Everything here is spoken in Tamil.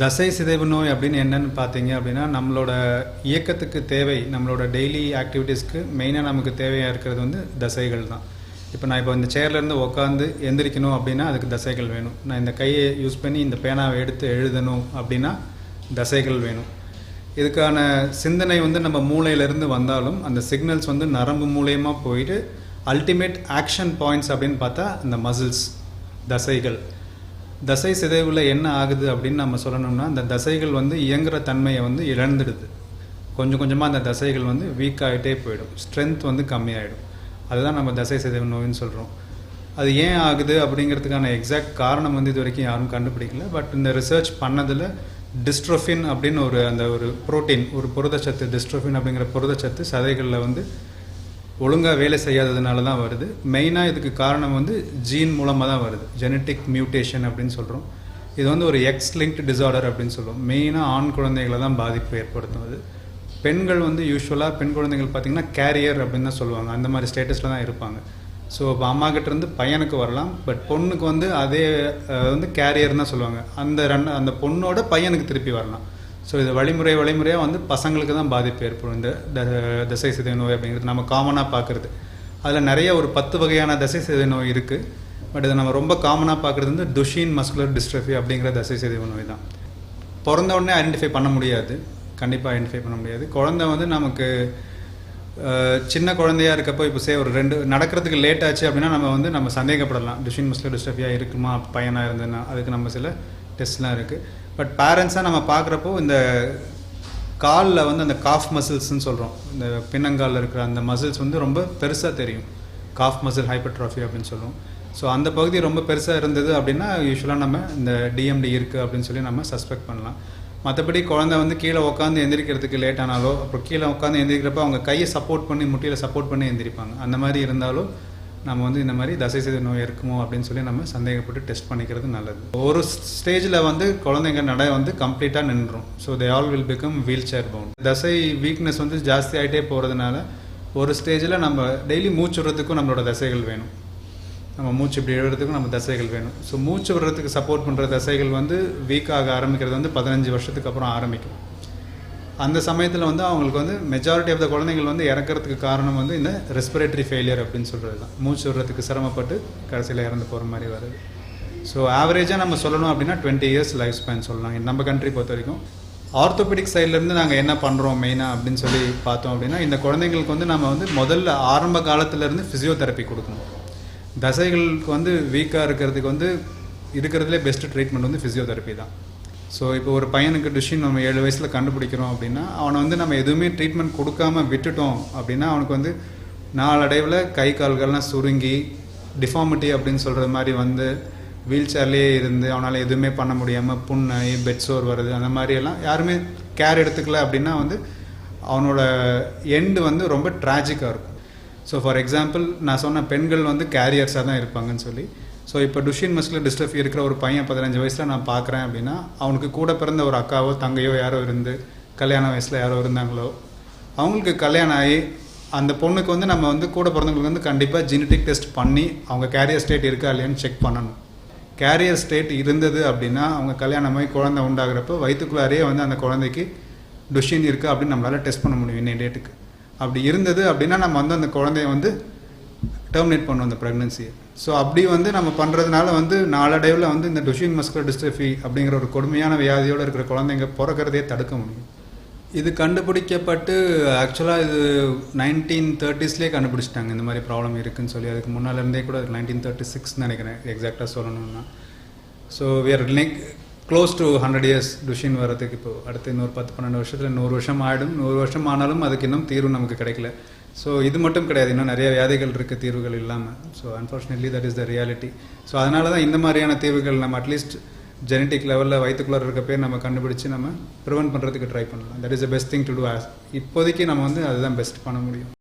தசை சிதைவு நோய் அப்படின்னு என்னன்னு பார்த்தீங்க அப்படின்னா நம்மளோட இயக்கத்துக்கு தேவை நம்மளோட டெய்லி ஆக்டிவிட்டீஸ்க்கு மெயினாக நமக்கு தேவையாக இருக்கிறது வந்து தசைகள் தான். இப்போ நான் இப்போ இந்த சேர்லேருந்து உட்காந்து எந்திரிக்கணும் அப்படின்னா அதுக்கு தசைகள் வேணும். நான் இந்த கையை யூஸ் பண்ணி இந்த பேனாவை எடுத்து எழுதணும் அப்படின்னா தசைகள் வேணும். இதுக்கான சிந்தனை வந்து நம்ம மூளையிலேருந்து வந்தாலும் அந்த சிக்னல்ஸ் வந்து நரம்பு மூலயமா போயிட்டு அல்டிமேட் ஆக்ஷன் பாயிண்ட்ஸ் அப்படின்னு பார்த்தா அந்த மசில்ஸ் தசைகள். தசை சிதைவில் என்ன ஆகுது அப்படின்னு நம்ம சொல்லணும்னா அந்த தசைகள் வந்து இயங்குற தன்மையை வந்து இழந்துடுது. கொஞ்சம் கொஞ்சமாக அந்த தசைகள் வந்து வீக் ஆகிட்டே போயிடும். ஸ்ட்ரென்த் வந்து கம்மியாயிடும். அதுதான் நம்ம தசை சிதைவு நோயின்னு சொல்கிறோம் அது ஏன் ஆகுது அப்படிங்கிறதுக்கான எக்ஸாக்ட் காரணம் வந்து இது வரைக்கும் யாரும் கண்டுபிடிக்கல. பட் இந்த ரிசர்ச் பண்ணதில் டிஸ்ட்ரோஃபின் அப்படின்னு ஒரு அந்த ஒரு புரோட்டீன் ஒரு புரதச்சத்து டிஸ்ட்ரோஃபின் அப்படிங்கிற புரதச்சத்து சதைகளில் வந்து ஒழுங்காக வேலை செய்யாததுனால தான் வருது. மெயினாக இதுக்கு காரணம் வந்து ஜீன் மூலமாக தான் வருது. ஜெனட்டிக் மியூட்டேஷன் அப்படின்னு சொல்கிறோம் இது வந்து ஒரு எக்ஸ் லிங்க்டு டிசார்டர் அப்படின்னு சொல்லுவோம் மெயினாக ஆண் குழந்தைகளை தான் பாதிப்பு ஏற்படுத்துவது பெண்கள் வந்து யூஸ்வலாக பெண் குழந்தைகள் பார்த்திங்கன்னா கேரியர் அப்படின்னு தான் சொல்லுவாங்க. அந்த மாதிரி ஸ்டேட்டஸில் தான் இருப்பாங்க. ஸோ இப்போ அம்மா பையனுக்கு வரலாம். பட் பொண்ணுக்கு வந்து அதே வந்து கேரியர்னு தான் சொல்லுவாங்க. அந்த ரெண்டு அந்த பொண்ணோட பையனுக்கு திருப்பி வரலாம். ஸோ இது வழிமுறை வழிமுறையாக வந்து பசங்களுக்கு தான் பாதிப்பு ஏற்படும். இந்த த- தசை சிதை நோய் அப்படிங்கிறது நம்ம காமனாக பார்க்குறது. அதில் நிறைய ஒரு பத்து வகையான தசை சிதை நோய் இருக்குது பட் இதை நம்ம ரொம்ப காமனாக பார்க்குறது வந்து துஷின் மஸ்குலர் டிஸ்ட்ரஃபி அப்படிங்கிற தசை சிதைவு நோய் தான். பிறந்த உடனே ஐடென்டிஃபை பண்ண முடியாது. கண்டிப்பாக ஐடென்டிஃபை பண்ண முடியாது. குழந்தை வந்து நமக்கு சின்ன குழந்தையா இருக்கப்போ இப்போ சே ஒரு ரெண்டு நடக்கிறதுக்கு லேட் ஆச்சு அப்படின்னா நம்ம வந்து நம்ம சந்தேகப்படலாம். டிஷின் மஸ்குலர் டிஸ்ட்ரஃபியா இருக்குமா? பையனாக இருந்ததுன்னா அதுக்கு நம்ம சில டெஸ்ட்லாம் இருக்குது பட் பேரண்ட்ஸாக நம்ம பார்க்குறப்போ இந்த காலில் வந்து அந்த காஃப் மசில்ஸ்ன்னு சொல்கிறோம் இந்த பின்னங்காலில் இருக்கிற அந்த மசில்ஸ் வந்து ரொம்ப பெருசாக தெரியும். காஃப் மசில் ஹைப்பர்ட்ராஃபி அப்படின்னு சொல்லுவோம் ஸோ அந்த பகுதி ரொம்ப பெருசாக இருந்தது அப்படின்னா யூஸ்வலாக நம்ம இந்த டிஎம்டி இருக்குது அப்படின்னு சொல்லி நம்ம சஸ்பெக்ட் பண்ணலாம். மற்றபடி குழந்தை வந்து கீழே உட்காந்து எந்திரிக்கிறதுக்கு லேட் ஆனாலோ அப்புறம் கீழே உட்காந்து எந்திரிக்கிறப்ப அவங்க கையை சப்போர்ட் பண்ணி முட்டியில் சப்போர்ட் பண்ணி எந்திரிப்பாங்க. அந்த மாதிரி இருந்தாலும் நம்ம வந்து இந்த மாதிரி தசை சிதை நோய் இருக்குமோ அப்படின்னு சொல்லி நம்ம சந்தேகப்பட்டு டெஸ்ட் பண்ணிக்கிறது நல்லது. ஒரு ஸ்டேஜில் வந்து குழந்தைங்க நடை வந்து கம்ப்ளீட்டாக நின்றும். So they all will become wheelchair bound தசை வீக்னஸ் வந்து ஜாஸ்தி ஆகிட்டே போகிறதுனால ஒரு ஸ்டேஜில் நம்ம டெய்லி மூச்சு விடுறதுக்கும் நம்மளோட தசைகள் வேணும். நம்ம மூச்சு இப்படி எழுதுறதுக்கும் நம்ம தசைகள் வேணும். ஸோ மூச்சு விடுறதுக்கு சப்போர்ட் பண்ணுற தசைகள் வந்து வீக் ஆக ஆரம்பிக்கிறது வந்து பதினஞ்சு வருஷத்துக்கு அப்புறம் ஆரம்பிக்கும். அந்த சமயத்தில் வந்து அவங்களுக்கு வந்து மெஜாரிட்டி ஆஃப் த குழந்தைகள் வந்து இறக்கறதுக்கு காரணம் வந்து இந்த ரெஸ்பிரேட்டரி ஃபெயிலியர் அப்படின்னு சொல்கிறது தான் மூச்சு விடுறதுக்கு சிரமப்பட்டு கடைசியில் இறந்து போகிற மாதிரி வருது. ஸோ ஆவரேஜாக நம்ம சொல்லணும் அப்படின்னா டுவெண்ட்டி இயர்ஸ் லைஃப் ஸ்பேன் சொல்லலாம் நம்ம கண்ட்ரி பொறுத்த வரைக்கும். ஆர்த்தோபெடிக் சைட்லேருந்து நாங்கள் என்ன பண்ணுறோம் மெயினாக அப்படின்னு சொல்லி பார்த்தோம் அப்படின்னா இந்த குழந்தைங்களுக்கு வந்து நம்ம வந்து முதல்ல ஆரம்ப காலத்துலேருந்து ஃபிசியோதெரப்பி கொடுக்கணும். தசைகளுக்கு வந்து வீக்காக இருக்கிறதுக்கு வந்து இருக்கிறதுலே பெஸ்ட் ட்ரீட்மெண்ட் வந்து ஃபிசியோதெரப்பி தான். ஸோ இப்போ ஒரு பையனுக்கு டிஷின் நம்ம ஏழு வயசில் கண்டுபிடிக்கிறோம் அப்படின்னா அவனை வந்து நம்ம எதுவுமே ட்ரீட்மெண்ட் கொடுக்காம விட்டுட்டோம் அப்படின்னா அவனுக்கு வந்து நாளடைவில் கை கால்கள்லாம் சுருங்கி டிஃபார்மிட்டி அப்படின்னு சொல்கிறது மாதிரி வந்து வீல் சேர்லேயே இருந்து அவனால் எதுவுமே பண்ண முடியாமல் புண்ணை பெட் சோர் வருது அந்த மாதிரி எல்லாம் யாருமே கேர் எடுத்துக்கல அப்படின்னா வந்து அவனோட எண்டு வந்து ரொம்ப ட்ராஜிக்காக இருக்கும். ஸோ ஃபார் எக்ஸாம்பிள் நான் சொன்ன பெண்கள் வந்து கேரியர்ஸாக தான் இருப்பாங்கன்னு சொல்லி ஸோ இப்போ டுஷின் மஸ்குலர் டிஸ்ட்ரஃபி இருக்கிற ஒரு பையன் பதினஞ்சு வயசில் நான் பார்க்குறேன் அப்படின்னா அவனுக்கு கூட பிறந்த ஒரு அக்காவோ தங்கையோ யாரோ இருந்து கல்யாண வயசில் யாரோ இருந்தாங்களோ அவங்களுக்கு கல்யாணம் ஆகி அந்த பொண்ணுக்கு வந்து நம்ம வந்து கூட பிறந்தவங்களுக்கு வந்து கண்டிப்பாக ஜெனட்டிக் டெஸ்ட் பண்ணி அவங்க கேரியர் ஸ்டேட் இருக்கா இல்லையான்னு செக் பண்ணணும். கேரியர் ஸ்டேட் இருந்தது அப்படின்னா அவங்க கல்யாணமாகி குழந்தை உண்டாகிறப்போ வயிற்றுக்குள்ளாரே வந்து அந்த குழந்தைக்கு டுஷின் இருக்குது அப்படின்னு நம்மளால் டெஸ்ட் பண்ண முடியும் இன்னைய டேட்டுக்கு அப்படி இருந்தது அப்படின்னா நம்ம வந்து அந்த குழந்தைய வந்து டெர்மினேட் பண்ணுவோம் அந்த ப்ரெக்னென்சியை ஸோ அப்படி வந்து நம்ம பண்ணுறதுனால வந்து நாளடைவில் வந்து இந்த டுஷின் மஸ்குலர் டிஸ்ட்ரஃபி அப்படிங்கிற ஒரு கொடுமையான வியாதியோடு இருக்கிற குழந்தைங்க பிறக்கிறதே தடுக்க முடியும். இது கண்டுபிடிக்கப்பட்டு ஆக்சுவலாக இது நைன்டீன் தேர்ட்டிஸ்லேயே கண்டுபிடிச்சிட்டாங்க. இந்த மாதிரி ப்ராப்ளம் இருக்குன்னு சொல்லி. அதுக்கு முன்னாலேருந்தே கூட நைன்டீன் தேர்ட்டி சிக்ஸ் நினைக்கிறேன். எக்ஸாக்டாக சொல்லணும்னா. So where are link close to hundred years Duchenne வரதுக்கு இப்போது அடுத்து இன்னொரு பத்து பன்னெண்டு வருஷத்தில் நூறு வருஷம் ஆகிடும் நூறு வருஷம் ஆனாலும் அதுக்கு இன்னும் தீர்வு நமக்கு கிடைக்கல. ஸோ இது மட்டும் கிடையாது. இன்னும் நிறைய வியாதிகள் இருக்குது தீர்வுகள் இல்லாமல் so unfortunately that is the reality so அதனால தான் இந்த மாதிரியான தீர்வுகள் நம்ம அட்லீஸ்ட் ஜெனட்டிக் லெவலில் வயிற்றுக்குள்ளே இருக்க பேர் நம்ம கண்டுபிடிச்சு நம்ம ப்ரிவென்ட் பண்ணுறதுக்கு ட்ரை பண்ணலாம். That is the best thing to do இப்போதைக்கு நம்ம வந்து அதுதான் பெஸ்ட் பண்ண முடியும்.